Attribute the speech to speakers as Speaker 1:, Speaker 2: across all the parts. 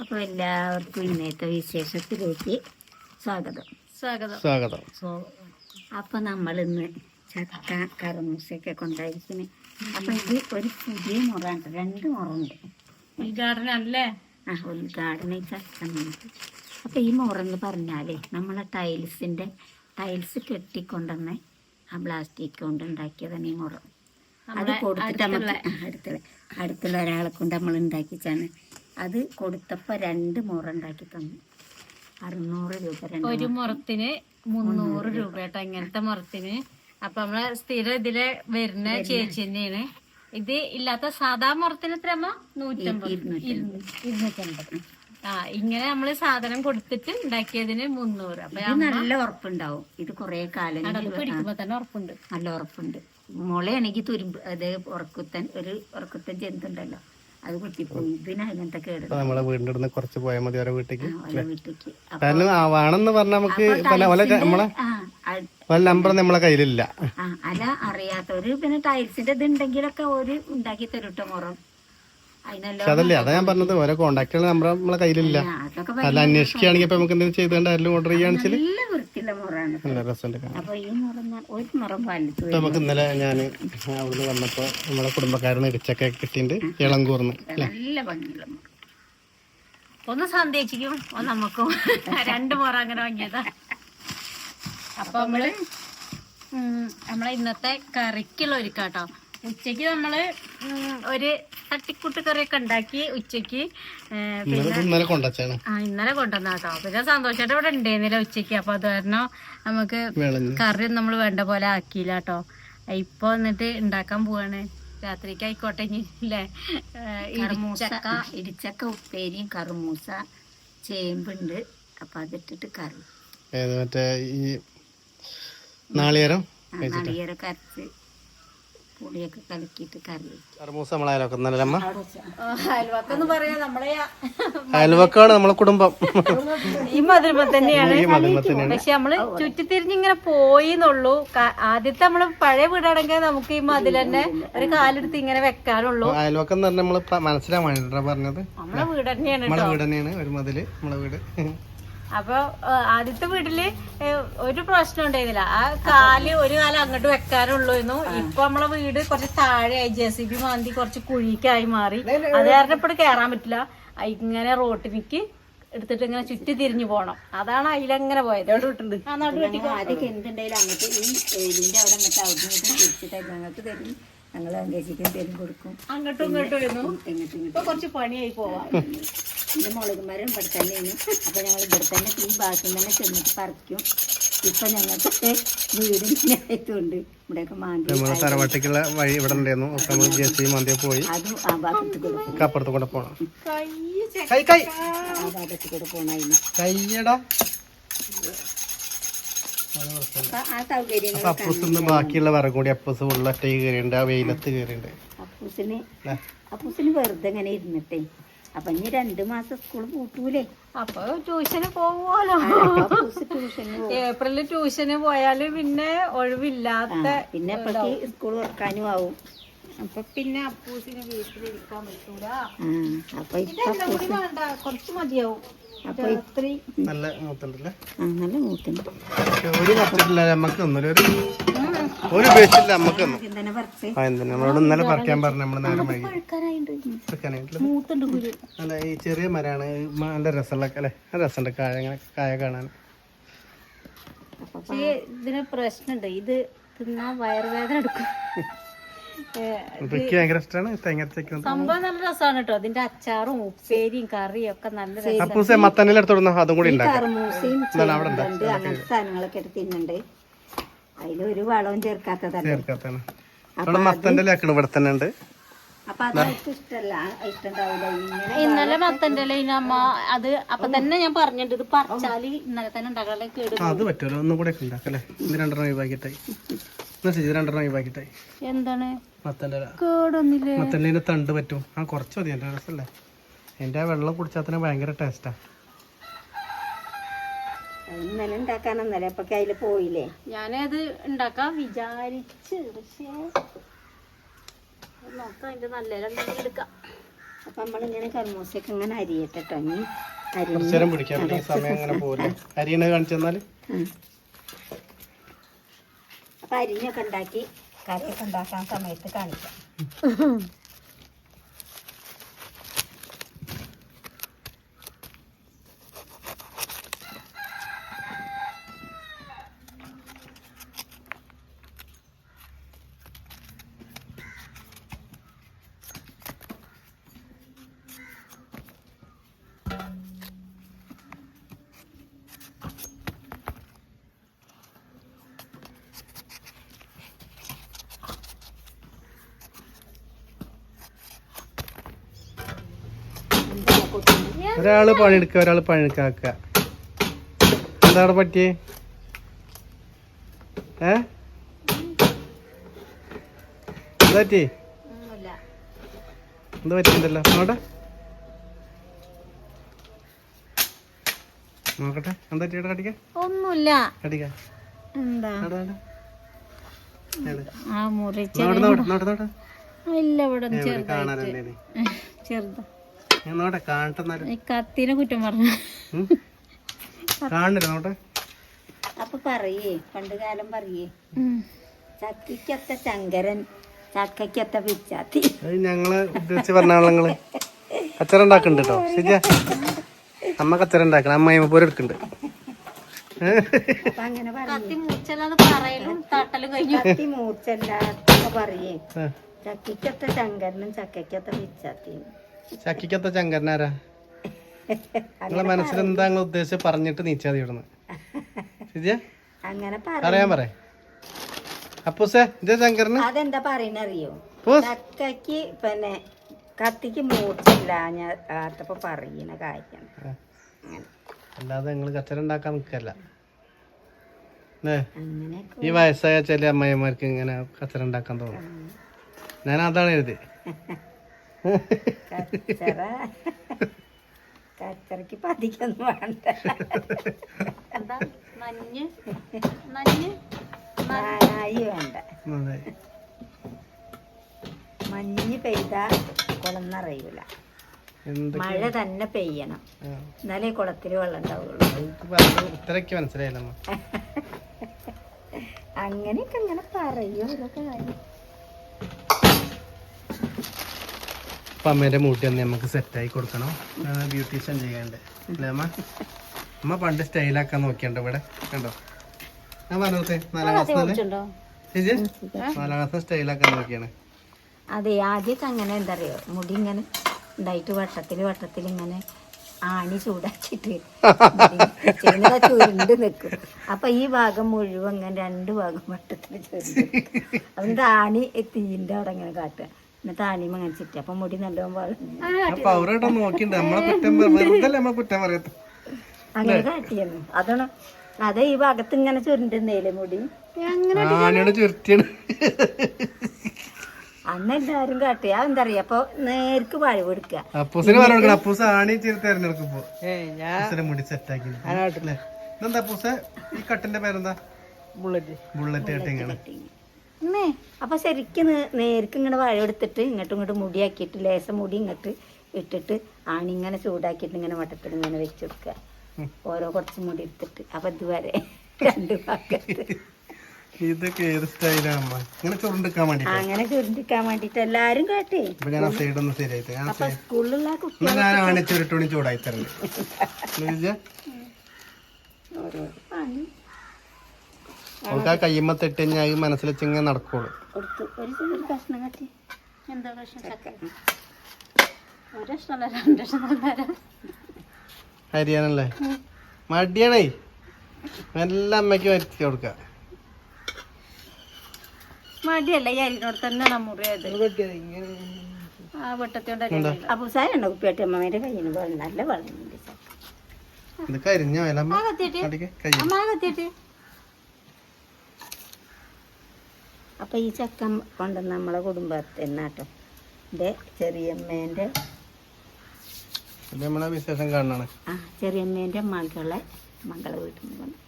Speaker 1: അപ്പോൾ എല്ലാവർക്കും ഇന്നത്തെ വിശേഷത്തിലേക്ക് സ്വാഗതം.
Speaker 2: സ്വാഗതം.
Speaker 3: സ്വാഗതം.
Speaker 1: സോ നമ്മൾ നമ്മളിന്ന് ചക്ക കറുമൂസയൊക്കെ കൊണ്ടായിരിക്കുന്നത് അപ്പം ഇത് ഒരു പുതിയ മുറ രണ്ട് മുറുണ്ട്.
Speaker 2: ഉദ്ഘാടനം അല്ലേ?
Speaker 1: ആ ഉദ്ഘാടനം ചക്ക അപ്പൊ ഈ മുറ എന്ന് പറഞ്ഞാലേ നമ്മളെ ടൈൽസിന്റെ ടൈൽസ് കെട്ടിക്കൊണ്ടുവന്ന് ആ പ്ലാസ്റ്റിക് കൊണ്ട് ഉണ്ടാക്കിയതാണ് ഈ മുറ. അത് കൊടുത്തിട്ട് നമുക്ക് അടുത്തുള്ള അടുത്തുള്ള ഒരാളെ കൊണ്ട് നമ്മൾ ഉണ്ടാക്കിച്ചാണ്. അത് കൊടുത്തപ്പോൾ രണ്ട് മുറ ഉണ്ടാക്കി തന്നു. അറുന്നൂറ് രൂപ
Speaker 2: ഒരു മുറത്തിന് മുന്നൂറ് രൂപ കേട്ടോ ഇങ്ങനത്തെ മുറത്തിന്. അപ്പൊ നമ്മളെ സ്ഥിരം ഇതിലെ വരുന്ന ചേച്ചി തന്നെയാണ്. ഇത് ഇല്ലാത്ത സാധാ മുറത്തിന് എത്ര അമ്മ? നൂറ്റമ്പത്.
Speaker 1: ഇരുന്നൂറ്റി
Speaker 2: ഇരുന്നൂറ്റമ്പത്. ആ ഇങ്ങനെ നമ്മൾ സാധനം കൊടുത്തിട്ട് ഉണ്ടാക്കിയതിന് മുന്നൂറ്. അപ്പൊ
Speaker 1: ഇത് നല്ല ഉറപ്പുണ്ടാവും. ഇത് കുറേ കാലം ഇനി
Speaker 2: പിടിക്കുമ്പോ തന്നെ ഉറപ്പുണ്ട്.
Speaker 1: നല്ല ഉറപ്പുണ്ട്. മുളയാണെങ്കിൽ തുരുമ്പ് അത് ഉറക്കുത്തൻ ഒരു ഉറക്കുത്തൻ ജന്തുണ്ടല്ലോ. അത് കുത്തിപ്പോയി ഇതിന് അങ്ങനത്തെ കേട്
Speaker 3: അപ്പൊ നമ്മളെ വീടിന്റെ അടുത്ത് കുറച്ച് പോയാൽ മതി ഓരോ വീട്ടിലേക്ക്
Speaker 1: ഓരോ വീട്ടിലേക്ക് അപ്പൊ
Speaker 3: കാരണം ആ വേണമെന്ന് പറഞ്ഞാൽ നമുക്ക് പല പല നമ്മളെ
Speaker 1: ആ
Speaker 3: പല നമ്പർ നമ്മളെ കയ്യിലില്ല.
Speaker 1: ആ അല്ല അറിയാത്തവര് പിന്നെ ടൈൽസിന്റെ ഇത് ഉണ്ടെങ്കിലൊക്കെ ഒരു ഉണ്ടാക്കി തരൂട്ടോ മുറം.
Speaker 3: അതല്ലേ അതാ ഞാൻ പറഞ്ഞത്. ഓരോ കോണ്ടാക്ടുകൾ നമ്പർ നമ്മളെ കയ്യിലില്ല. അല്ല അന്വേഷിക്കുകയാണെങ്കിൽ ഇപ്പൊ നമുക്ക് എന്തെങ്കിലും ചെയ്തുകൊണ്ട് ആരെങ്കിലും ഓർഡർ ചെയ്യാണെങ്കിൽ
Speaker 1: നല്ല
Speaker 3: രസമുണ്ട് ഇപ്പൊ നമുക്ക് ഇന്നലെ ഞാൻ അവിടുന്ന് വന്നപ്പോ നമ്മളെ കുടുംബക്കാരന് ഇടിച്ചൊക്കെ കിട്ടിയിട്ടുണ്ട്. ഇളങ്കൂർന്ന് കൂർന്ന്
Speaker 1: നല്ല ഭംഗിയുള്ള
Speaker 2: ഒന്ന് സന്ദേശിക്കും ഒന്ന് നമുക്കും. രണ്ട് മുറ അങ്ങനെ വാങ്ങിയതാ. അപ്പൊ നമ്മൾ നമ്മളെ ഇന്നത്തെ കറിക്കുള്ള ഒരുക്കാട്ടോ. ഉച്ചയ്ക്ക് നമ്മൾ ഉം, ഒരു തട്ടിക്കൂട്ട് കറിയൊക്കെ ഉണ്ടാക്കി ഉച്ചയ്ക്ക്
Speaker 3: ഇന്നലെ ഇന്നലെ കൊണ്ടുവച്ചാണ്
Speaker 2: ആ ഇന്നലെ കൊണ്ടുവന്നാട്ടോ പിന്നെ സന്തോഷമായിട്ട് ഇവിടെ ഉണ്ടായിരുന്നില്ല ഉച്ചയ്ക്ക് അപ്പൊ അത് കാരണം നമുക്ക് കറി നമ്മൾ വേണ്ട പോലെ ആക്കിയില്ല കേട്ടോ ഇപ്പൊ എന്നിട്ട് ഉണ്ടാക്കാൻ പോവാണ്. രാത്രിക്ക് ആയിക്കോട്ടെ
Speaker 1: ഇല്ലേ ആ, ഇടിച്ചക്ക. ഉപ്പേരിയും കറുമൂസ ചേമ്പുണ്ട്. അപ്പൊ അതിട്ടിട്ട് കറി.
Speaker 3: മറ്റേ ഈ നാളികേരം
Speaker 1: ആ, നാളികേരൊക്കെ അരച്ച് പുളിയൊക്കെ കലക്കിയിട്ട് കറി
Speaker 2: അയൽവക്കെന്ന് പറയാ നമ്മളെ
Speaker 3: അയൽവക്കാണ് നമ്മളെ കുടുംബം.
Speaker 2: ഈ മധുരമ തന്നെയാണ്. പക്ഷെ നമ്മൾ ചുറ്റിത്തിരിഞ്ഞിങ്ങനെ ഇങ്ങനെ പോയിന്നുള്ളൂ. ക- ആദ്യത്തെ നമ്മൾ പഴയ വീടാണെങ്കിൽ നമുക്ക് ഈ മതിൽ തന്നെ ഒരു കാലെടുത്ത് ഇങ്ങനെ വെക്കാനുള്ളൂ.
Speaker 3: അയൽവക്കം എന്ന് പറഞ്ഞാൽ നമ്മൾ മനസ്സിലാവാണ് പറഞ്ഞത്.
Speaker 2: നമ്മളെ വീട് തന്നെയാണ്
Speaker 3: നമ്മളെ വീട് തന്നെയാണ് ഒരു മതിൽ നമ്മളെ വീട്.
Speaker 2: അപ്പൊ ആദ്യത്തെ വീട്ടിൽ ഒരു പ്രശ്നം ഉണ്ടായിരുന്നില്ല. ആ കാൽ ഒരു കാലം അങ്ങോട്ട് വെക്കാനുള്ളൂ ഇപ്പൊ നമ്മളെ വീട് കുറച്ച് താഴെയായി. ജെ സി ബി മാന്തി കുറച്ച് കുഴിക്കായി മാറി. അത് കാരണം ഇപ്പൊ കേറാൻ പറ്റില്ല. ഇങ്ങനെ റോട്ടിലേക്ക് എടുത്തിട്ട് ഇങ്ങനെ ചുറ്റി തിരിഞ്ഞു പോണം. അതാണ് അതിലങ്ങനെ പോയത്.
Speaker 1: ആദ്യമൊക്കെ എന്തുണ്ടായാലും അങ്ങോട്ട് ഈ എലിന്റെ അവിടെ അങ്ങോട്ട് അവിടെ നിന്ന് തിരിച്ചിട്ട് ഞങ്ങൾക്ക് തരും. ഞങ്ങൾ അങ്കേശിക്കും എന്തെങ്കിലും കൊടുക്കും.
Speaker 2: അങ്ങോട്ടും ഇങ്ങോട്ടും
Speaker 1: എങ്ങോട്ടും ഇങ്ങോട്ടും
Speaker 2: ഇപ്പൊ കുറച്ച് പണിയായി പോവാം.
Speaker 1: എന്റെ മുളക് മരം ഇവിടെ തന്നെയാണ്. അപ്പൊ ഞങ്ങൾ ഇവിടെ തന്നെ ഈ ഭാഗത്തു തന്നെ ചെന്നിട്ട് പറിക്കും. ഇപ്പൊ ഞങ്ങൾക്ക് വീട് ആയിട്ടുണ്ട് ആയതുകൊണ്ട് ഇവിടെയൊക്കെ മാന്തി
Speaker 3: തറവാട്ടിക്കുള്ള വഴി ഇവിടെ ഉണ്ടായിരുന്നു. സി പോയി.
Speaker 1: അതും ആ ഭാഗത്ത് കൂടെ
Speaker 3: അപ്പുറത്ത് കൂടെ പോണം.
Speaker 2: കൈ
Speaker 3: കൈ
Speaker 1: ആ ഭാഗത്ത് കൂടെ പോണായിരുന്നു.
Speaker 3: കയ്യടാ.
Speaker 1: അപ്പൊ ആ സൗകര്യങ്ങൾ
Speaker 3: അപ്പൊ അപ്പൂസ് ഇന്ന് ബാക്കിയുള്ള വിറക് കൂടി അപ്പൂസ് ഉള്ളൊറ്റ കയറിയുണ്ട് ആ വെയിലത്ത് കയറിയുണ്ട്
Speaker 1: അപ്പൂസിന് അപ്പൂസിന് വെറുതെ ഇങ്ങനെ ഇരുന്നിട്ടേ. അപ്പൊ ഇനി രണ്ടു മാസം സ്കൂൾ പൂട്ടൂലേ.
Speaker 2: അപ്പൊ ട്യൂഷന് പോവുമല്ലോ ഏപ്രിലിൽ ട്യൂഷന് പോയാൽ പിന്നെ ഒഴിവില്ലാത്ത
Speaker 1: പിന്നെ സ്കൂൾ തുറക്കാനും ആവും.
Speaker 2: അപ്പൊ പിന്നെ അപ്പൂസിന് വീട്ടിലിരിക്കാൻ പറ്റൂല.
Speaker 1: അപ്പൊ
Speaker 2: കുറച്ച് മതിയാവും.
Speaker 1: അപ്പൊ
Speaker 3: നല്ല മൂത്തുണ്ടല്ലേ?
Speaker 1: ആ നല്ല മൂത്തുണ്ട്.
Speaker 3: ഒരു പറ്റില്ല തന്നു
Speaker 1: തന്നെ
Speaker 3: നമ്മളോട് ഇന്നലെ പറിക്കാൻ പറഞ്ഞു നമ്മൾ നേരം വൈകി. അല്ല ഈ ചെറിയ മരാണ് മ- നല്ല രസമുള്ള അല്ലെ? രസമുണ്ട് കായ കായ കാണാൻ.
Speaker 2: ഇതിന് പ്രശ്നമുണ്ട്. ഇത് തിന്നാൻ വയറുവേദന എടുക്കും. സംഭവം നല്ല രസമാണ് കേട്ടോ. അതിന്റെ അച്ചാറും ഉപ്പേരിയും കറിയും ഒക്കെ നല്ല
Speaker 1: കർമൂസയും അങ്ങനത്തെ സാധനങ്ങളൊക്കെ എടുത്ത് തിന്നുണ്ട് അതിലൊരു വളവും ചേർക്കാത്തതല്ല?
Speaker 3: ചേർക്കാത്താണ് അവിടെ മത്തന്റെ ലേക്കണം ഇവിടെ തന്നെ ഉണ്ട്.
Speaker 1: അപ്പൊ അതൊക്കെ ഇഷ്ടല്ല ഇഷ്ടണ്ടാവില്ല.
Speaker 2: ഇന്നലെ മത്തന്റെ ഇല അമ്മ അത് അപ്പൊ തന്നെ ഞാൻ പറഞ്ഞിട്ടുണ്ട്. ഇത് പറിച്ചാൽ ഇന്നലെ തന്നെ ഉണ്ടാക്കാനുള്ള കേട്
Speaker 3: അത് പറ്റുമല്ലോ. ഒന്നും കൂടെ ഉണ്ടാക്കല്ലേ ഇത് രണ്ടെണ്ണം ഒഴിവാക്കിയിട്ടായി. രണ്ടെണ്ണം ഒഴിവാക്കിയിട്ടായി.
Speaker 2: എന്താണ്?
Speaker 3: മത്തന്റെ തണ്ട് പറ്റും. ആ കുറച്ച് മതി. എന്റെ രസമല്ലേ എന്റെ ആ വെള്ളം കുടിച്ചാൽ തന്നെ ഭയങ്കര ടേസ്റ്റാ
Speaker 1: ഇന്നലെ ഉണ്ടാക്കാനെന്നല്ലേ അപ്പൊ അതിൽ പോയില്ലേ?
Speaker 2: ഞാനത് ഉണ്ടാക്കാൻ വിചാരിച്ച്. പക്ഷേ നോക്കാം. അതിന്റെ നല്ല ഉണ്ടെങ്കിൽ എടുക്കാം.
Speaker 1: അപ്പൊ നമ്മളിങ്ങനെ കർമോസൊക്കെ ഇങ്ങനെ അരിയട്ടെ കേട്ടോ അരി അരിഞ്ഞ്
Speaker 3: കുറച്ചു നേരം പിടിക്കാം പിന്നെ ഈ സമയം അങ്ങനെ പോകില്ല അരിയണ കാണിച്ചു തന്നാൽ
Speaker 1: ഉം. അപ്പൊ അരിഞ്ഞൊക്കെ ഉണ്ടാക്കി കറിയൊക്കെ ഉണ്ടാക്കാൻ സമയത്ത് കാണിക്കാം എന്താ കൂട്ടുന്നത്?
Speaker 3: ഒരാൾ പണിയെടുക്കുക ഒരാൾ പണിയെടുക്കാക്ക. എന്താണ് പറ്റിയേ? ഏ? എന്താ പറ്റി
Speaker 1: ഒന്നുമില്ല.
Speaker 3: എന്താ പറ്റിണ്ടല്ലോ നോട്ടെ നോക്കട്ടെ. എന്താ ചേട്ടാ കടിക്ക
Speaker 2: ഒന്നുമില്ല.
Speaker 3: കടിക്ക?
Speaker 2: എന്താ? ആ ഇല്ല ഇവിടെ ചെറുതാ.
Speaker 3: നോട്ടെ കാണട്ടെ
Speaker 2: കത്തിനെ കുറ്റം പറഞ്ഞു.
Speaker 3: കാണില്ല നോട്ടെ
Speaker 1: അപ്പൊ പറയേ പണ്ട് കാലം പറയേ. ചക്കിക്കത്ത ശങ്കരൻ ചക്കയ്ക്കത്ത പിച്ചാത്തി.
Speaker 3: ഞങ്ങൾ ഉദ്ദേശിച്ച് പറഞ്ഞ നിങ്ങൾ കച്ചറ ഉണ്ടാക്കുന്നുണ്ട് കേട്ടോ ശരിയാ. അമ്മ കച്ചറ ഉണ്ടാക്കണം അമ്മ എടുക്കുന്നുണ്ട്
Speaker 1: മൂർച്ചല്ലാത്തൊക്കെ പറയേ.
Speaker 3: ആ.
Speaker 1: ചക്കിക്കത്ത ശങ്കരനും ചക്കയ്ക്കത്ത പിച്ചാത്തി
Speaker 3: ചക്കിക്കത്ത ചങ്കരനാരാ നിങ്ങളെ മനസ്സിൽ എന്താ നിങ്ങൾ ഉദ്ദേശിച്ച് പറഞ്ഞിട്ട് നീച്ചാതി ഇവിടുന്ന്. ശരിയാ
Speaker 1: അങ്ങനെ പറ
Speaker 3: അറിയാൻ പറ അപ്പൂസേ ഇതേ ശങ്കരന്
Speaker 1: അതെന്താ പറയണറിയോ ചക്കയ്ക്ക് പിന്നെ കത്തിക്ക് മൂർച്ചല്ല ഞാൻ ആത്തപ്പോ പറയണ കാര്യം.
Speaker 3: അല്ലാതെ നിങ്ങൾ കച്ചറ ഉണ്ടാക്കാൻ നിൽക്കല്ല. ഏ
Speaker 1: അങ്ങനെയൊക്കെ
Speaker 3: ഈ വയസ്സായ ചില അമ്മയന്മാർക്ക് ഇങ്ങനെ കച്ചറ ഉണ്ടാക്കാൻ തോന്നും. ഞാൻ അതാണ് എഴുതി
Speaker 1: കച്ചറ. കച്ചറക്ക് പതിക്കൊന്നും വേണ്ട.
Speaker 2: എന്താ? നഞ്ഞ്? നഞ്ഞ്?
Speaker 1: നാനായി വേണ്ട. മഞ്ഞ് പെയ്താ കുളം നിറയൂല
Speaker 3: എന്ത്
Speaker 1: മഴ തന്നെ പെയ്യണം. എന്നാലേ കുളത്തിൽ വെള്ളം ഉണ്ടാവുള്ളൂ.
Speaker 3: ഇത്രയ്ക്ക്
Speaker 1: അങ്ങനെയൊക്കെ അങ്ങനെ പറയൂ. ഇതൊക്കെ കാര്യം.
Speaker 3: അപ്പം അമ്മേന്റെ മൂട്ടി ഒന്ന് നമുക്ക് സെറ്റായി കൊടുക്കണം. ബ്യൂട്ടീഷ്യൻ ചെയ്യണ്ടേ. അല്ലേ അമ്മ? അമ്മ പണ്ട് സ്റ്റൈലാക്കാൻ നോക്കിയുണ്ട് ഇവിടെ. കണ്ടോ? ഞാൻ പറഞ്ഞേ നാലാം ക്ലാസ് ചേച്ചി നാലാം ക്ലാസ് സ്റ്റൈലാക്കാൻ നോക്കിയാണ്.
Speaker 1: അതെ ആദ്യമൊക്കെ അങ്ങനെ എന്താ അറിയോ മുടി ഇങ്ങനെ ഉണ്ടായിട്ട് വട്ടത്തിൽ വട്ടത്തിൽ ഇങ്ങനെ ആണി ചൂടാക്കിയിട്ട് ചെയ്യുന്നത് ചുരുണ്ട് നിൽക്കും. അപ്പൊ ഈ ഭാഗം മുഴുവൻ ഇങ്ങനെ രണ്ട് ഭാഗം വട്ടത്തിൽ ചുരുണ്ട് അതുകൊണ്ട് ആണി തീന്റെ അവിടെ ഇങ്ങനെ കാട്ടുക. എന്നിട്ട് ആണിയും അങ്ങനെ ചുറ്റുക അപ്പൊ മുടി നല്ലോണം വളർന്നു അങ്ങനെ കാട്ടിയെന്നു. അതാണ് അതെ ഈ ഭാഗത്ത് ഇങ്ങനെ ചുരുണ്ടുന്നേലെ മുടി. അന്ന് എല്ലാരും കാട്ടിയ എന്താ പറയാ അപ്പൊ നേർക്ക് വാഴ കൊടുക്കുക
Speaker 3: ഈ കട്ടിന്റെ പേരെന്താ? ബുള്ളറ്റ് ബുള്ളറ്റ് കട്ടിങ്ങാണ്.
Speaker 1: ഇന്നേ അപ്പൊ ശരിക്കും നേ- നേർക്ക് ഇങ്ങനെ വഴ എടുത്തിട്ട് ഇങ്ങോട്ടും ഇങ്ങോട്ടും മുടിയാക്കിയിട്ട് ലേശം മുടി ഇങ്ങോട്ട് ഇട്ടിട്ട് ആണിങ്ങനെ ചൂടാക്കിയിട്ട് ഇങ്ങനെ വട്ടത്തിൽ ഇങ്ങനെ വെച്ച് കൊടുക്കുക ഓരോ കുറച്ച് മുടി എടുത്തിട്ട്. അപ്പൊ ഇതുവരെ രണ്ട് ഭാഗത്ത്.
Speaker 3: ഇതൊക്കെ ഏത് സ്റ്റൈലാണ് അമ്മ ഇങ്ങനെ ചുരുണ്ടിക്കാൻ വേണ്ടി
Speaker 1: അങ്ങനെ ചുരുണ്ടിക്കാൻ വേണ്ടിട്ട് എല്ലാരും കേട്ടേ.
Speaker 3: ഞാൻ ആ സൈഡ് ഒന്ന് ശരിയായിട്ട്
Speaker 1: കുട്ടി
Speaker 3: എന്നാ ഞാൻ ആണി ചുരുട്ടോണി ചൂടായി തരണ്ട്.
Speaker 1: ഓരോ
Speaker 3: നമുക്ക് ആ കയ്യമ്മ തെട്ടി കഴിഞ്ഞാൽ ഈ മനസ്സിൽ വെച്ചിങ്ങനെ നടക്കുള്ളൂ.
Speaker 1: കൊടുത്തു ഒരു ചെറിയ കഷ്ണം കട്ടി.
Speaker 2: എന്താ പ്രശ്നം ചക്ക. ഒരു ഇഷ്ടമല്ല രണ്ട് ഇഷ്ടം തരാം.
Speaker 3: ഹരിയാനല്ലേ മടിയാണേ. നല്ല അമ്മയ്ക്ക് വരുത്തി കൊടുക്ക.
Speaker 2: മടിയല്ല ഈ അരിനോട് തന്നെ മുറിയത് ആ വെട്ടത്തോണ്ടല്ലേ
Speaker 1: അപ്പൊ സാരണ്ട കുപ്പിയാട്ടി അമ്മേന്റെ കയ്യിൽ നിന്ന് വെള്ളം നല്ല വെള്ളമുണ്ട്
Speaker 3: ഇത് കരിഞ്ഞ വേലമ്മ
Speaker 2: ആ കത്തിയിട്ട്
Speaker 3: അടിക്ക് കൈ
Speaker 2: അമ്മ ആ കത്തിയിട്ട്
Speaker 1: അപ്പൊ ഈ ചക്ക കൊണ്ട് നമ്മളെ കുടുംബത്തിൽ നിന്നാട്ടോ
Speaker 3: എന്റെ ചെറിയമ്മേന്റെ വിശേഷം കാണാണ്.
Speaker 1: ആ ചെറിയമ്മേന്റെ മകളെ മകളെ വീട്ടിൽ നിന്ന് വന്നു.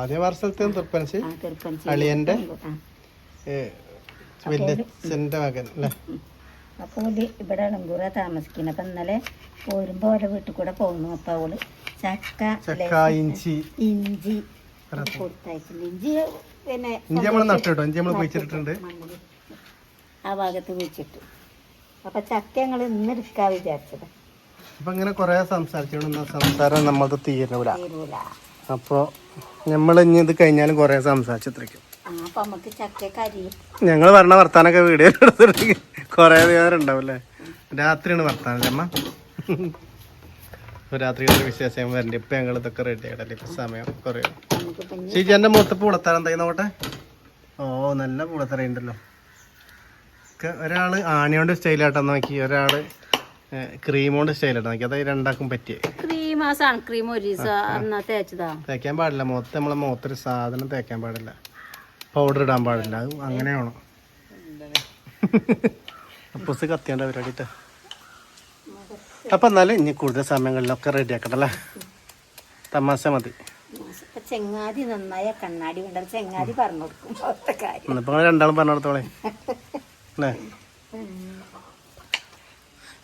Speaker 3: ആദ്യ വർഷത്തെ അളിയന്റെ മകൻ അല്ലേ?
Speaker 1: അപ്പോൾ ഓൽ ഇവിടെ അണങ്കൂറ താമസിക്കുന്നത് അപ്പം ഇന്നലെ പോരുമ്പോൾ ഓരോ വീട്ടിൽ കൂടെ പോകുന്നു അപ്പോൾ അവൾ ചക്ക
Speaker 3: ചക്ക ഇഞ്ചി.
Speaker 1: ഇഞ്ചി കൊടുത്തയച്ചിട്ടുണ്ട്. ഇഞ്ചി പിന്നെ
Speaker 3: ഇഞ്ചി നമ്മൾ നട്ടിട്ടോ? ഇഞ്ചി നമ്മൾ കുഴിച്ചിട്ടുണ്ട്
Speaker 1: ആ ഭാഗത്ത് കുഴിച്ചിട്ടു. അപ്പൊ ചക്ക ഞങ്ങൾ ഇന്ന് എടുക്കാ വിചാരിച്ചത്.
Speaker 3: അപ്പൊ ഇങ്ങനെ കൊറേ സംസാരിച്ചോണ്ട് സംസാരം നമ്മളത് തീരൂല. അപ്പൊ നമ്മൾ ഇനി ഇത് കഴിഞ്ഞാലും കൊറേ
Speaker 1: കരിയും
Speaker 3: ഞങ്ങൾ പറഞ്ഞ വർത്താനൊക്കെ വീഡിയോ എടുത്തിട്ട് കൊറേ നേരം ഉണ്ടാവില്ലേ രാത്രിയാണ് വർത്താനം അമ്മ രാത്രി ഒരു വിശേഷം വരണ്ട. ഇപ്പൊ ഞങ്ങൾ ഇതൊക്കെ റെഡി ആയിട്ടല്ലേ ഇപ്പൊ സമയം കുറേ
Speaker 1: നമുക്ക് പിന്നെ
Speaker 3: ചേച്ചി എന്റെ മുഖത്ത് പൂളത്തറ എന്തായി നോട്ടെ ഓ നല്ല പൂളത്തറ ഉണ്ടല്ലോ. ഒക്കെ ഒരാൾ ആണിയോണ്ട് സ്റ്റൈലായിട്ടാ നോക്കി ഒരാൾ ക്രീമോണ്ട് സ്റ്റൈലായിട്ടാ നോക്കി. അതായത് രണ്ടാക്കും പറ്റിയേ.
Speaker 2: ക്രീം ആ സൺക്രീം ഒരു അന്നാ തേച്ചതാ.
Speaker 3: തേക്കാൻ പാടില്ല. മൊത്തം നമ്മളെ മുഖത്തൊരു സാധനം തേക്കാൻ പാടില്ല. പൗഡർ ഇടാൻ പാടില്ല. അത് അങ്ങനെ വേണം. അപ്പൂസ് കത്തിയേണ്ട പരിപാടിട്ട് അപ്പൊ എന്നാലും ഇനി കൂടുതൽ സമയങ്ങളിലൊക്കെ റെഡി ആക്കട്ടല്ലേ തമാശ മതി.
Speaker 1: ചെങ്ങാതി നന്നായ കണ്ണാടി വേണ്ട ചെങ്ങാതി പറഞ്ഞു കൊടുക്കും അവിടുത്തെ കാര്യം.
Speaker 3: രണ്ടാളും പറഞ്ഞു അല്ലേ?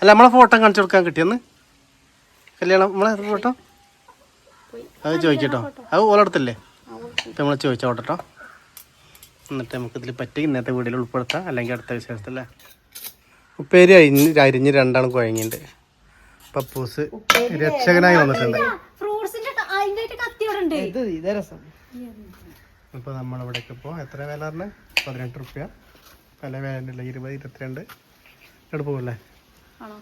Speaker 3: അല്ല നമ്മളെ ഫോട്ടോ കാണിച്ചു കൊടുക്കാൻ കിട്ടിയെന്ന് കല്യാണം നമ്മളെ ഫോട്ടോ? അത് ചോദിക്കട്ടോ. അത് ഓലടത്തല്ലേ ഇപ്പം നമ്മൾ ചോദിച്ചോട്ടെ കേട്ടോ എന്നിട്ട് നമുക്ക് ഇതിൽ പറ്റി ഇന്നത്തെ വീഡിയോയിൽ ഉൾപ്പെടുത്താം. അല്ലെങ്കിൽ അടുത്ത വിശേഷത്തല്ലേ ഉപ്പേരി അരിഞ്ഞ് അരിഞ്ഞ് രണ്ടാളും കുഴങ്ങിയിട്ടുണ്ട് പപ്പൂസ് രക്ഷകനായി വന്നിട്ടുണ്ട്.
Speaker 2: ഇപ്പോ
Speaker 3: അപ്പോൾ നമ്മളിവിടേക്ക് ഇപ്പോൾ എത്ര വില പറഞ്ഞ? പതിനെട്ട് റുപ്യ. പല വില ഇരുപത് ഇരുപത്തിരണ്ട്. ഇവിടെ പോകല്ലേ
Speaker 2: ആണോ?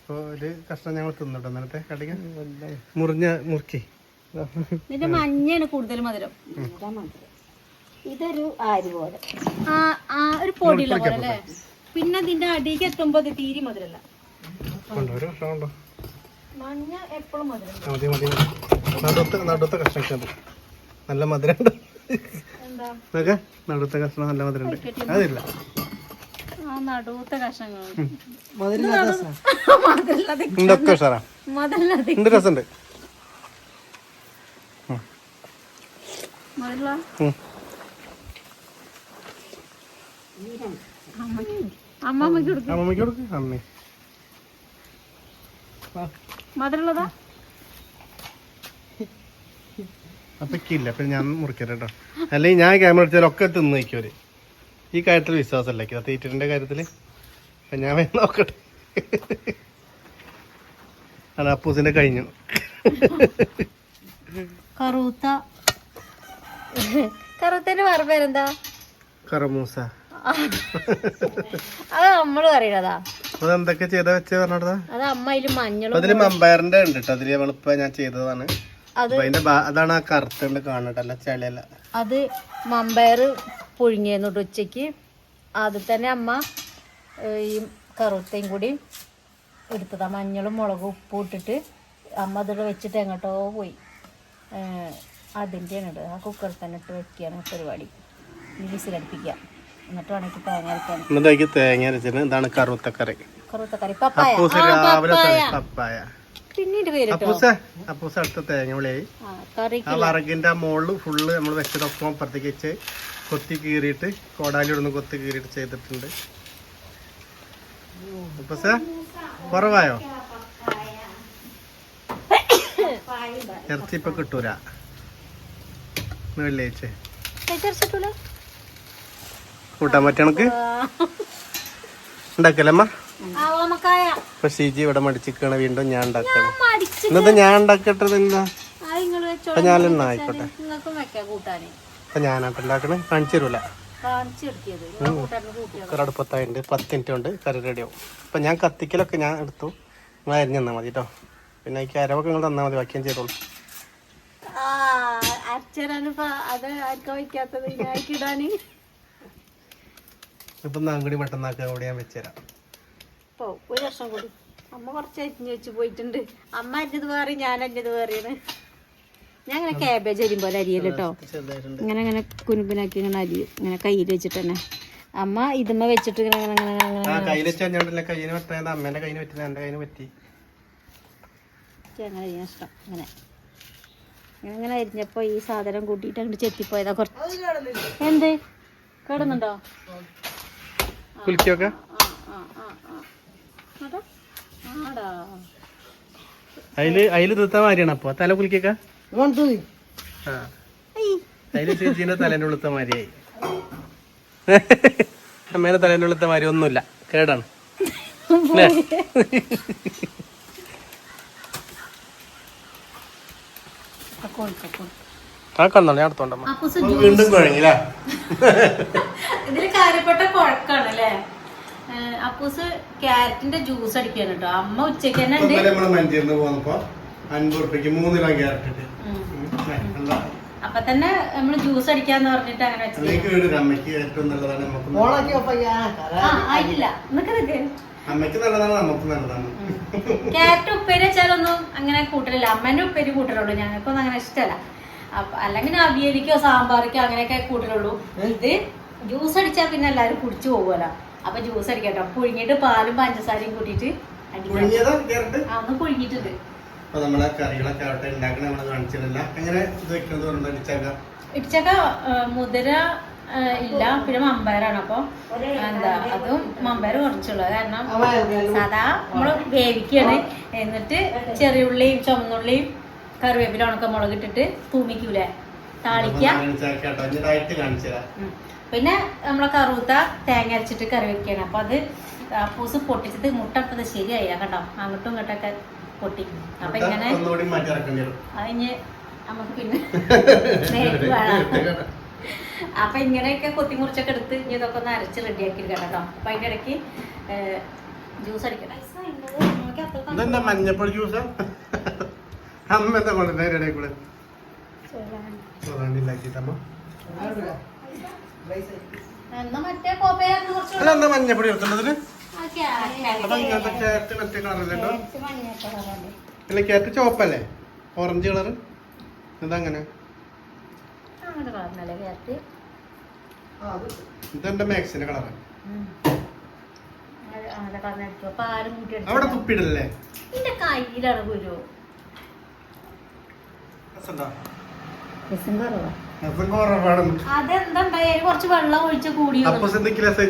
Speaker 3: അപ്പോൾ ഒരു കഷ്ണം ഞങ്ങൾ തിന്നിട്ടോ നേരത്തെ കടിക്കാൻ മുറിഞ്ഞ മുറുക്കി.
Speaker 2: ഇതിന്റെ മഞ്ഞയാണ് കൂടുതൽ മധുരം.
Speaker 1: ഇതാ. ഇതൊരു ആര് പോലെ?
Speaker 2: ആ ആ ഒരു പൊടിയുള്ള പോലെ അല്ലേ? പിന്നെ ഇതിന്റെ അടിക്ക് എത്തുമ്പോ ഇത് തീരെ മധുരല്ല.
Speaker 3: ഉണ്ടോ ഒരു ഉണ്ടോ
Speaker 2: മഞ്ഞ എപ്പോഴും മധുരം
Speaker 3: ആ, മതി മതി. മതി നടുത്ത നടുത്ത കഷ്ണം നല്ല മധുരമുണ്ട്.
Speaker 2: എന്താ?
Speaker 3: നോക്കെ നടുത്ത കഷ്ണം നല്ല അതില്ല.
Speaker 2: മധുരല്ലാതെ
Speaker 3: ഉണ്ട് രസമുണ്ട്. ഉം.
Speaker 2: അമ്മമ്മക്ക് കൊടുക്കും.
Speaker 3: അമ്മമ്മയ്ക്ക് കൊടുക്ക്. അമ്മേ.
Speaker 2: മധുരമുള്ളതാ?
Speaker 3: അപ്പൊക്കില്ല അപ്പൊ ഞാൻ മുറിക്കട്ടോ കേട്ടോ അല്ലെങ്കിൽ ഞാൻ ക്യാമറ എടുത്താൽ ഒക്കെ തിന്ന് വയ്ക്കുവര് ഈ കാര്യത്തിൽ വിശ്വാസമല്ല തീറ്ററിന്റെ കാര്യത്തിൽ. അപ്പൊ ഞാൻ വേണം നോക്കട്ടെ. ആണ് അപ്പൂസിന്റെ കഴിഞ്ഞു.
Speaker 2: കറൂത്ത. കറുത്തന്റെ വേറെ പേരെന്താ
Speaker 3: കറമൂസ.
Speaker 2: അത് നമ്മൾ പറയണതാ.
Speaker 3: അത് എന്തൊക്കെ ചെയ്താ വെച്ച് പറഞ്ഞതാ
Speaker 2: അത് അമ്മ അതിൽ മഞ്ഞളും
Speaker 3: അതിൽ മമ്പയറിന്റെ ഉണ്ട് കേട്ടോ അതിൽ നമ്മളിപ്പോ ഞാൻ ചെയ്തതാണ്. അതിന്റെ അതാണ് ആ കറുത്തുണ്ട് കാണട്ടല്ല ചെളിയല്ല.
Speaker 2: അത് മമ്പയർ പുഴുങ്ങിയിരുന്നു ഉച്ചയ്ക്ക്. അതിൽ തന്നെ അമ്മ ഈ കറുത്തയും കൂടി എടുത്തതാ. മഞ്ഞളും മുളകും ഉപ്പും ഇട്ടിട്ട് അമ്മ അതിവിടെ വെച്ചിട്ട് എങ്ങോട്ടോ പോയി. അതിന്റെയാണ് ഇട്ട് ആ കുക്കറിൽ തന്നെ ഇട്ട് വെക്കുകയാണ് പരിപാടി. വിസിലടുപ്പിക്കുക എന്നിട്ട് വേണമെങ്കിൽ തേങ്ങ അരക്കാൻ
Speaker 3: എന്നിട്ട് തേങ്ങ അരച്ചിട്ട് ഇതാണ് കറുത്തക്കറി. കറി
Speaker 2: കറുത്ത കറി പപ്പായ.
Speaker 3: അപ്പൂസ് രാവിലെ
Speaker 2: പപ്പായ. പിന്നീട് പേര്
Speaker 3: അപ്പൂസ അപ്പൂസ അടുത്ത തേങ്ങ വിളിയായി
Speaker 2: ആ
Speaker 3: വറകിന്റെ മോൾ മുകളിൽ ഫുള്ള് നമ്മൾ വെച്ചതൊക്കെ അപ്പുറത്തേക്ക് വെച്ച് കൊത്തി കീറിയിട്ട് കോടാലി ഇടുന്ന കൊത്തി കീറിയിട്ട് ചെയ്തിട്ടുണ്ട്. അപ്പൂസ കുറവായോ? ഇറച്ചി ഇപ്പൊ കിട്ടൂല. വെള്ളിയാഴ്ച. കൂട്ടാൻ പറ്റണക്ക് ഉണ്ടാക്കലമ്മ? ഇപ്പൊ ഷീജി ഇവിടെ മടിച്ചിക്കണ വീണ്ടും ഞാൻ ഉണ്ടാക്കണം. ഇന്നത്തെ ഞാൻ ഉണ്ടാക്കട്ടത് എന്താ?
Speaker 2: ആ നിങ്ങൾ വെച്ചോ
Speaker 3: അപ്പൊ ഞാനെന്നാ ആയിക്കോട്ടെ. അപ്പൊ ഞാനാട്ട് ഉണ്ടാക്കണേ. കാണിച്ചു തരൂല. കുക്കർ അടുപ്പത്തായിട്ടുണ്ട് പത്ത് മിനിറ്റ് കൊണ്ട് കറി റെഡിയാവും അപ്പൊ ഞാൻ കത്തിക്കലൊക്കെ ഞാൻ എടുത്തു. നിങ്ങൾ അരിഞ്ഞ് തന്നാൽ മതി കേട്ടോ പിന്നെ എനിക്ക് അരവൊക്കെ നിങ്ങൾ തന്നാൽ മതി ബാക്കിയും ചെയ്തോളൂ.
Speaker 2: ആ അച്ഛനാണ് അത് ആർക്കും വയ്ക്കാത്തത്?
Speaker 3: ഇപ്പം നാങ്കുടി പെട്ടെന്നാക്കാൻ കൂടി ഞാൻ വെച്ചുതരാം
Speaker 2: ഇപ്പൊ ഒരു വർഷം കൂടി. അമ്മ കുറച്ച് അരിഞ്ഞ് വെച്ച് പോയിട്ടുണ്ട്. അമ്മ അരിഞ്ഞത് വേറെ ഞാൻ അരിഞ്ഞത് വേറെയാണ് ഞാൻ അങ്ങനെ കാബേജ് അരിയും പോലെ അരിയല്ലോ കേട്ടോ ഇങ്ങനെ ഇങ്ങനെ കുനുപ്പിനാക്കി ഇങ്ങനെ അരിയും ഇങ്ങനെ കയ്യിൽ വെച്ചിട്ട് തന്നെ. അമ്മ ഇതുമ്മ വെച്ചിട്ട് ഇങ്ങനെ ഇങ്ങനെ
Speaker 3: കഴിഞ്ഞോണ്ടല്ലേ കയ്യിന് പറ്റാതെ അമ്മേന്റെ കയ്യിന് പറ്റില്ല എന്റെ കയ്യിന് പറ്റി.
Speaker 2: അങ്ങനെ ചെയ്യാൻ ഇഷ്ടം. ഇങ്ങനെ. ഇങ്ങനെ ഇങ്ങനെ അരിഞ്ഞപ്പോൾ ഈ സാധനം കൂട്ടിയിട്ട് അങ്ങോട്ട് ചെത്തിപ്പോയതാ കുറച്ച്. എന്ത്? കേടുന്നുണ്ടോ?
Speaker 3: കുലുക്കിയൊക്കെ?
Speaker 2: ആ ആ ആ ആടാ ആടാ.
Speaker 3: അതിൽ അതിൽ തീർത്ത മാതിരിയാണ് അപ്പൊ. തല കുലിക്കൊക്കെ ആ. അതിൽ ചേച്ചീന്റെ തലേന്റെ ഉളുത്ത മാതിരിയായി അമ്മേനെ തലേന്റെ ഉളുത്ത മാതിരി ഒന്നുമില്ല. കേടാണ്. ല്ലേ? ആ അടുത്തോണ്ടമ്മ
Speaker 2: അപ്പൂസ്
Speaker 3: വീണ്ടും കുഴങ്ങില്ല
Speaker 2: ഇതിൽ കാര്യപ്പെട്ട കുഴക്കാണ് അല്ലേ അപ്പൂസ് ക്യാരറ്റിന്റെ ജ്യൂസ് അടിക്കാണ് കേട്ടോ അമ്മ ഉച്ചയ്ക്ക് തന്നെ ഉണ്ട്.
Speaker 3: നമ്മൾ മഞ്ചേരിന്ന് പോന്നപ്പോ അൻപത് റുപ്യക്ക് മൂന്ന് കിലോ ക്യാരറ്റ്
Speaker 2: ഉം. അപ്പൊ തന്നെ നമ്മൾ ജ്യൂസ് അടിക്കാന്ന് പറഞ്ഞിട്ട് അങ്ങനെ
Speaker 3: അമ്മയ്ക്ക് ഏറ്റവും നല്ലതാണ് നമുക്ക്
Speaker 2: ആ ആയിട്ടില്ല. നിനക്ക് നിക്ക്
Speaker 3: അമ്മയ്ക്ക് നല്ലതാണ് നമുക്ക് നല്ലതാണ്.
Speaker 2: ക്യാരറ്റ് ഉപ്പേരി വെച്ചാലൊന്നും അങ്ങനെ കൂട്ടലില്ല. അമ്മേന്റെ ഉപ്പേരി കൂട്ടലുള്ളൂ. ഞങ്ങൾക്കൊന്നും അങ്ങനെ ഇഷ്ടമല്ല അല്ലെങ്കിൽ അവിയലിക്കോ സാമ്പാറിക്കോ അങ്ങനെയൊക്കെ കൂട്ടലുള്ളൂ. ഇത് ജ്യൂസ് അടിച്ചാൽ പിന്നെ എല്ലാവരും കുടിച്ചു പോകുമല്ലോ അപ്പൊ ജ്യൂസ് അടിക്കട്ടോ. പുഴുങ്ങിട്ട് പാലും പഞ്ചസാരയും കൂട്ടിയിട്ട് അന്ന് പുഴുങ്ങിയിട്ടുണ്ട്.
Speaker 3: അപ്പൊ നമ്മളെ കറികളൊക്കെ ആവട്ടെ ഉണ്ടാക്കണ നമ്മൾ കാണിച്ചിട്ടില്ല. എങ്ങനെ ഇത് വെക്കുന്നത് കൊണ്ട് അടിച്ചാക്കാം
Speaker 2: ഇടിച്ചക്ക മുതിര ഇല്ല. പിന്നെ മമ്പയറാണ്. അപ്പൊ എന്താ അതും മമ്പയർ കുറച്ചുള്ളു. കാരണം സാധാ നമ്മൾ വേവിക്കാണ്. എന്നിട്ട് ചെറിയ ഉള്ളിയും ചുമന്നുള്ളിയും കറിവേപ്പില ഉണക്കമുളക് ഇട്ടിട്ട് തൂമിക്കൂലേ? താളിക്ക. പിന്നെ നമ്മളെ കറുത്ത തേങ്ങ അരച്ചിട്ട് കറി വെക്കുകയാണ് അപ്പൊ അത് അപ്പൂസ് പൊട്ടിച്ചത് മുട്ട ഇട്ടത് ശരിയായി. കണ്ടോ? അങ്ങോട്ടും ഇങ്ങോട്ടൊക്കെ പൊട്ടി. അപ്പൊ ഇങ്ങനെ അതിന് നമുക്ക് പിന്നെ അപ്പൊ ഇങ്ങനെയൊക്കെ കൊത്തി മുറിച്ചൊക്കെ എടുത്ത് ഇനി ഇതൊക്കെ ഒന്ന് അരച്ച് റെഡിയാക്കി എടുക്കണം കേട്ടോ. അപ്പൊ അതിന്റെ ഇടയ്ക്ക് ജ്യൂസ് അടിക്കണം
Speaker 3: ഇതെന്താ മഞ്ഞപ്പൊടി ജ്യൂസാ അമ്മ എന്താ കൊണ്ടുവരുന്നത് ഇടയിൽ കൂടെ. ഉണ്ടാക്കിട്ടമ്മ
Speaker 2: കുറച്ച്.
Speaker 3: അല്ല എന്താ മഞ്ഞപ്പൊടി
Speaker 2: എടുത്തുള്ളതിന്
Speaker 3: അപ്പൊ ഇങ്ങനത്തെ ക്യാരറ്റ് മറ്റേ കളറല്ലേ അല്ല ക്യാരറ്റ് ചോപ്പല്ലേ ഓറഞ്ച് കളർ ഇതങ്ങനെ
Speaker 2: അങ്ങനെ?
Speaker 3: ഇതെന്റെ മാക്സിന്റെ കളറ്
Speaker 2: അങ്ങനത്തെ കളറിനടിച്ചു അപ്പൊ ആരും കൂട്ടി
Speaker 3: അവിടെ തുപ്പിടല്ലേ?
Speaker 2: എന്റെ കയ്യിലാണ് ഗുരു
Speaker 3: രസമുണ്ടോ?
Speaker 1: രസം കുറവാ
Speaker 3: രസം കുറവാണ്
Speaker 2: അതെന്താ ഉണ്ടായി കുറച്ച് വെള്ളം ഒഴിച്ച് കൂടി
Speaker 3: അമ്മയ്ക്ക് രസം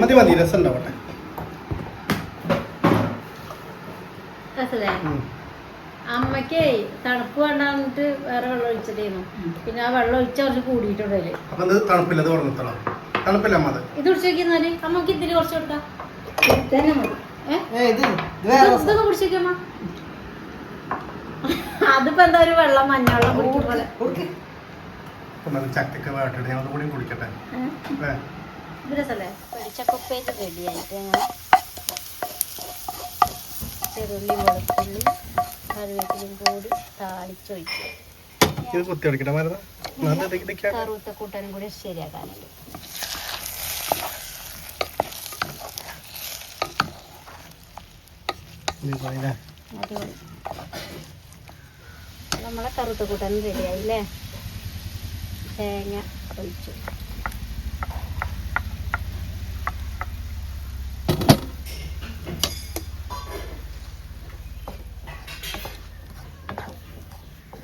Speaker 3: മതി മതി രസം ഉണ്ടാവട്ടെ.
Speaker 2: രസല്ലേ അമ്മക്കേ തണുപ്പ് വേണ്ടാന്നിട്ട് വേറെ വെള്ളം ഒഴിച്ചിട്ടേന്നു. പിന്നെ ആ വെള്ളം ഒഴിച്ച് കുറച്ച് കൂടിയിട്ടുണ്ടല്ലേ
Speaker 3: അപ്പൊ ഇത് തണുപ്പില്ല ഇത് തണുപ്പില്ല അമ്മ
Speaker 2: ഇത് കുടിച്ച് നോക്കിന്നാൽ അമ്മയ്ക്ക് ഇതിന് കുറച്ച് കൊടുക്കാം
Speaker 1: തന്നെ മതി.
Speaker 2: അതിപ്പോ എന്താ ഒരു വെള്ളം മഞ്ഞവെള്ളം കുടിക്കും പോലെ?
Speaker 3: വേട്ടിട്ട് കൂടി കുടിക്കട്ടെ.
Speaker 2: പൊടിച്ചക്കൊപ്പേറ്റ് ഞങ്ങൾ ചെറുള്ളി വെളുത്തുള്ളി കറിവേപ്പിലും കൂടി
Speaker 3: താളിച്ചൊഴിച്ചു
Speaker 2: കറുത്ത കൂട്ടാനും കൂടി ശരിയാക്കാനുണ്ട്
Speaker 3: ഇത് പോയില്ലേ?
Speaker 2: അടിപൊളി നമ്മളെ കറുത്ത കൂട്ടാൻ റെഡിയായില്ലേ? തേങ്ങ ഒഴിച്ചു.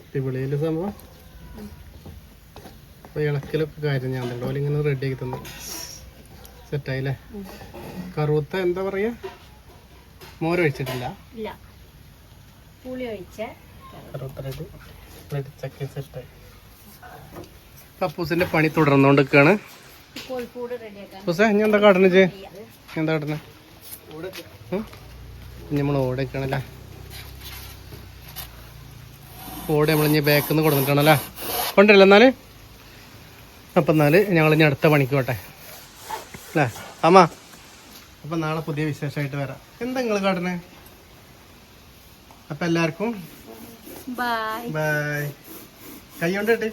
Speaker 3: അടിപൊളിയിൽ സംഭവം? അപ്പൊ ഇളക്കലൊക്കെ കാര്യം ഞാൻ ഓൽ ഇങ്ങനെ റെഡി ആക്കി തന്നു. സെറ്റായില്ലേ കറുത്ത എന്താ പറയാ മോരൊഴിച്ചിട്ടില്ല
Speaker 2: ഇല്ല. പുളി ഒഴിച്ച
Speaker 3: ചക്ക സെറ്റായി കപ്പൂസിന്റെ പണി തുടർന്നുകൊണ്ടിരിക്കുകയാണ്.
Speaker 2: കോഴിക്കൂട് റെഡിയാക്കാൻ
Speaker 3: പൂസ ഞാൻ എന്താ കാട്ടണ ചേ എന്താ കാട്ടണ? നമ്മൾ ഓടൊക്കെയാണല്ലേ ഓടെ നമ്മൾ ഇനി ബാക്കിൽ നിന്ന് കൊടുത്തിട്ടാണല്ലേ കൊണ്ടല്ല എന്നാൽ? അപ്പം എന്നാൽ ഞങ്ങൾ ഇനി അടുത്ത പണിക്ക് പോട്ടെ. അല്ലേ? അമ്മ. അപ്പം നാളെ പുതിയ വിശേഷമായിട്ട് വരാം. എന്താ നിങ്ങൾ കാട്ടണേ അപ്പം എല്ലാവർക്കും
Speaker 2: ബൈ
Speaker 3: ബൈ കൈ കൊണ്ട് കിട്ടി